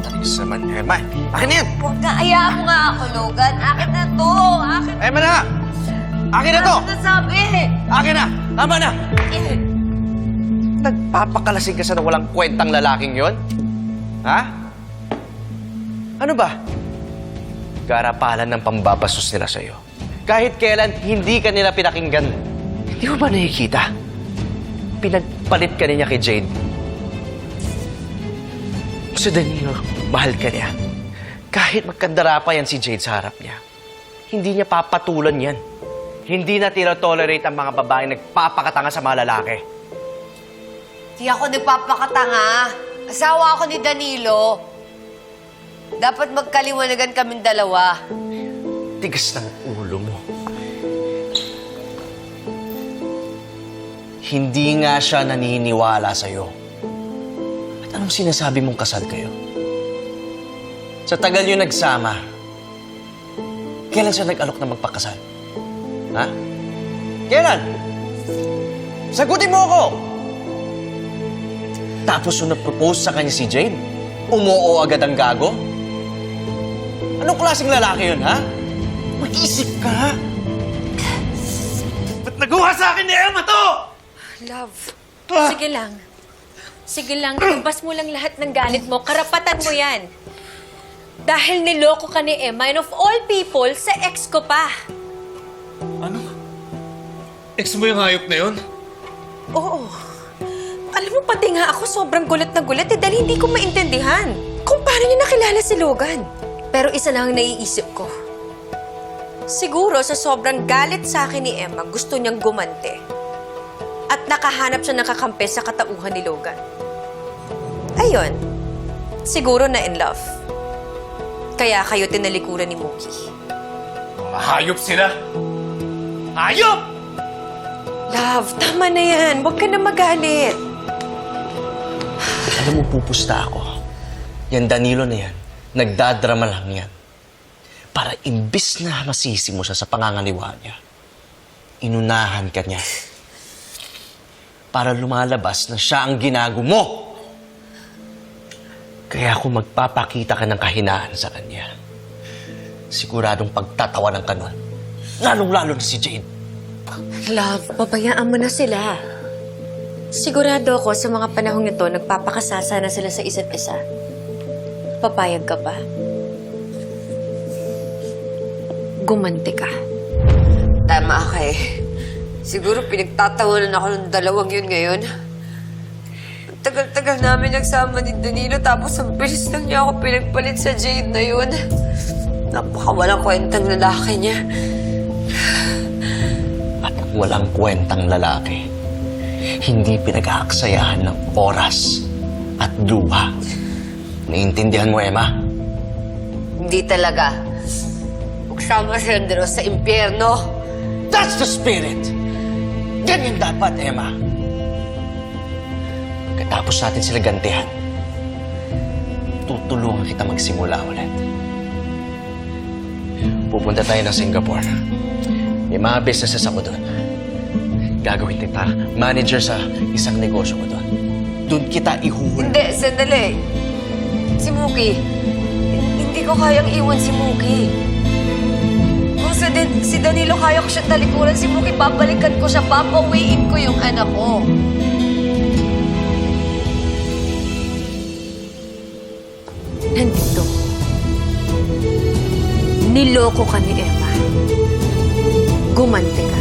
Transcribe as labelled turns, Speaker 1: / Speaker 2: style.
Speaker 1: Tapos naman, Emma. Akin na yan!
Speaker 2: Huwag ka, hayaan mo nga ako, Logan. Akin na to. Akin
Speaker 1: Emma na! Akin na to!
Speaker 2: Akin na sabi.
Speaker 1: Akin na! Tama na!
Speaker 2: Eh,
Speaker 1: Nagpapakalasing ka sa walang kwentang lalaking yon? Ha? Ano ba? Garapalan ng pambabastos nila sa'yo. Kahit kailan hindi ka nila pinakinggan. Hindi mo ba nakikita? Pinagpalit ka niya kay Jade. Gusto Danilo, mahal ka niya. Kahit magkandara pa yan si Jade sa harap niya, hindi niya papatulan yan. Hindi na tino-tolerate ang mga babaeng nagpapakatanga sa mga lalaki.
Speaker 2: Di ako nagpapakatanga. Asawa ako ni Danilo. Dapat magkaliwanagan kaming dalawa.
Speaker 1: Tigas ng ulo mo. Hindi nga siya naniniwala sa'yo. At anong sinasabi mong kasal kayo? Sa tagal yung nagsama, kailan siya nag-alok na magpakasal? Ha? Kailan? Sagutin mo ako! Tapos nung nag-propose sa kanya si Jade, umuo agad ang gago? Anong klaseng lalaki yun, ha? Mag-isip ka! Ba't naguha sa akin ni Emma to?
Speaker 3: Love,
Speaker 1: Ah!
Speaker 3: sige lang. Sige lang, ilabas mo lang lahat ng galit mo. Karapatan mo yan. Dahil niloko ka ni Emma and of all people, sa ex ko pa.
Speaker 4: Ano? Ex mo yung hayop na yun?
Speaker 3: Oo. Alam mo, pati nga ako sobrang gulat na gulat eh, dahil hindi ko maintindihan kung paano niya nakilala si Logan. Pero isa lang ang naiisip ko. Siguro sa sobrang galit sa akin ni Emma, gusto niyang gumante. At nakahanap siya ng kakampi sa katauhan ni Logan. Ayun. Siguro na in love. Kaya kayo tinalikuran ni Mookie.
Speaker 4: Mga hayop sila! Hayop!
Speaker 3: Love, tama na yan. Huwag ka na magalit.
Speaker 1: Alam mo, pupusta ako. Yan Danilo na yan, nagdadrama lang yan. Para imbis na masisi mo siya sa panganganiwa niya, inunahan ka niya. Para lumalabas na siya ang ginago mo. Kaya kung magpapakita ka ng kahinaan sa kanya, siguradong pagtatawanan ka nun. Lalong-lalo na si Jade.
Speaker 3: Love, pabayaan mo na sila. Sigurado ako sa mga panahong ito, nagpapakasasa na sila sa isa't isa. Papayag ka ba? Gumanti ka.
Speaker 2: Tama ka eh. Siguro pinagtatawanan ako ng dalawang yun ngayon. Ang Tagal-tagal namin nagsama ni Danilo tapos ang bilis lang niya ako pinagpalit sa Jade na yun. Napakawalang kwentang lalaki niya.
Speaker 1: At ang walang kwentang lalaki, hindi pinag-aaksayahan ng oras at luha. Naiintindihan mo, Emma?
Speaker 2: Hindi talaga. Silang dalawa sa impyerno.
Speaker 1: That's the spirit! Ganyan dapat, Emma. Katapos natin sila gantihan, tutulungan kita magsimula ulit. Pupunta tayo ng Singapore. May mga businesses ako doon. Gagawin kita manager sa isang negosyo ko doon. Doon kita ihuhul.
Speaker 2: Hindi, sandali. Si Muki. Hindi ko kayang iwan si Muki. Si Danilo kaya ko siyang talikuran, si Muki, babalikan ko siya, papawiin ko yung anak ko.
Speaker 3: Nandito. Niloko ka ni Emma. Gumanti ka.